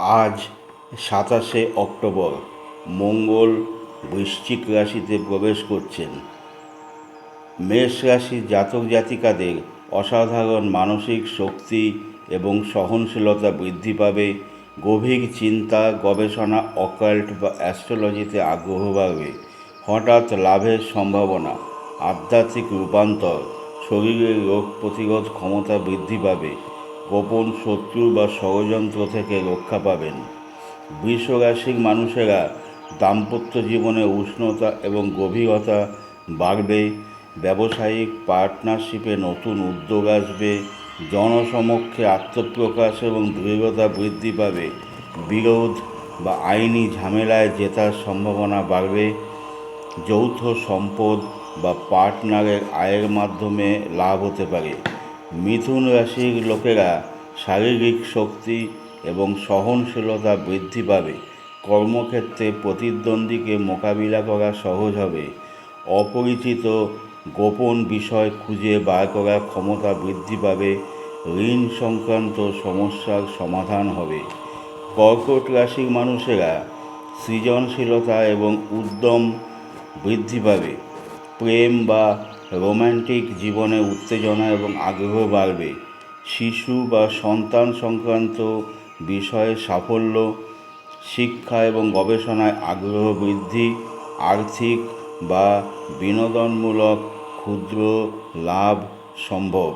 আজ সাতাশে অক্টোবর, মঙ্গল বৃশ্চিক রাশিতে প্রবেশ করছেন। মেষ রাশির জাতক জাতিকাদের অসাধারণ মানসিক শক্তি এবং সহনশীলতা বৃদ্ধি পাবে। গভীর চিন্তা, গবেষণা, অকাল্ট বা অ্যাস্ট্রোলজিতে আগ্রহ বাড়বে। হঠাৎ লাভের সম্ভাবনা, আধ্যাত্মিক রূপান্তর, শরীরের রোগ প্রতিরোধ ক্ষমতা বৃদ্ধি পাবে। গোপন শত্রু বা ষড়যন্ত্র থেকে রক্ষা পাবেন। বৃষ রাশির মানুষেরা দাম্পত্য জীবনে উষ্ণতা এবং গভীরতা বাড়বে, ব্যবসায়িক পার্টনারশিপে নতুন উদ্যোগ আসবে, জনসমক্ষে আত্মপ্রকাশ এবং দৃঢ়তা বৃদ্ধি পাবে, বিরোধ বা আইনি ঝামেলায় জেতার সম্ভাবনা বাড়বে, যৌথ সম্পদ বা পার্টনারের আয়ের মাধ্যমে লাভ হতে পারে। মিথুন রাশির লোকেরা শারীরিক শক্তি এবং সহনশীলতা বৃদ্ধি পাবে। কর্মক্ষেত্রে প্রতিদ্বন্দ্বীকে মোকাবিলা করা সহজ হবে। অপরিচিত গোপন বিষয় খুঁজে বার করার ক্ষমতা বৃদ্ধি পাবে। ঋণ সংক্রান্ত সমস্যার সমাধান হবে। কর্কট রাশির মানুষেরা সৃজনশীলতা এবং উদ্যম বৃদ্ধি পাবে। প্রেম বা রোম্যান্টিক জীবনে উত্তেজনা এবং আগ্রহ বাড়বে। শিশু বা সন্তান সংক্রান্ত বিষয়ে সাফল্য, শিক্ষা এবং গবেষণায় আগ্রহ বৃদ্ধি, আর্থিক বা বিনোদনমূলক ক্ষুদ্র লাভ সম্ভব।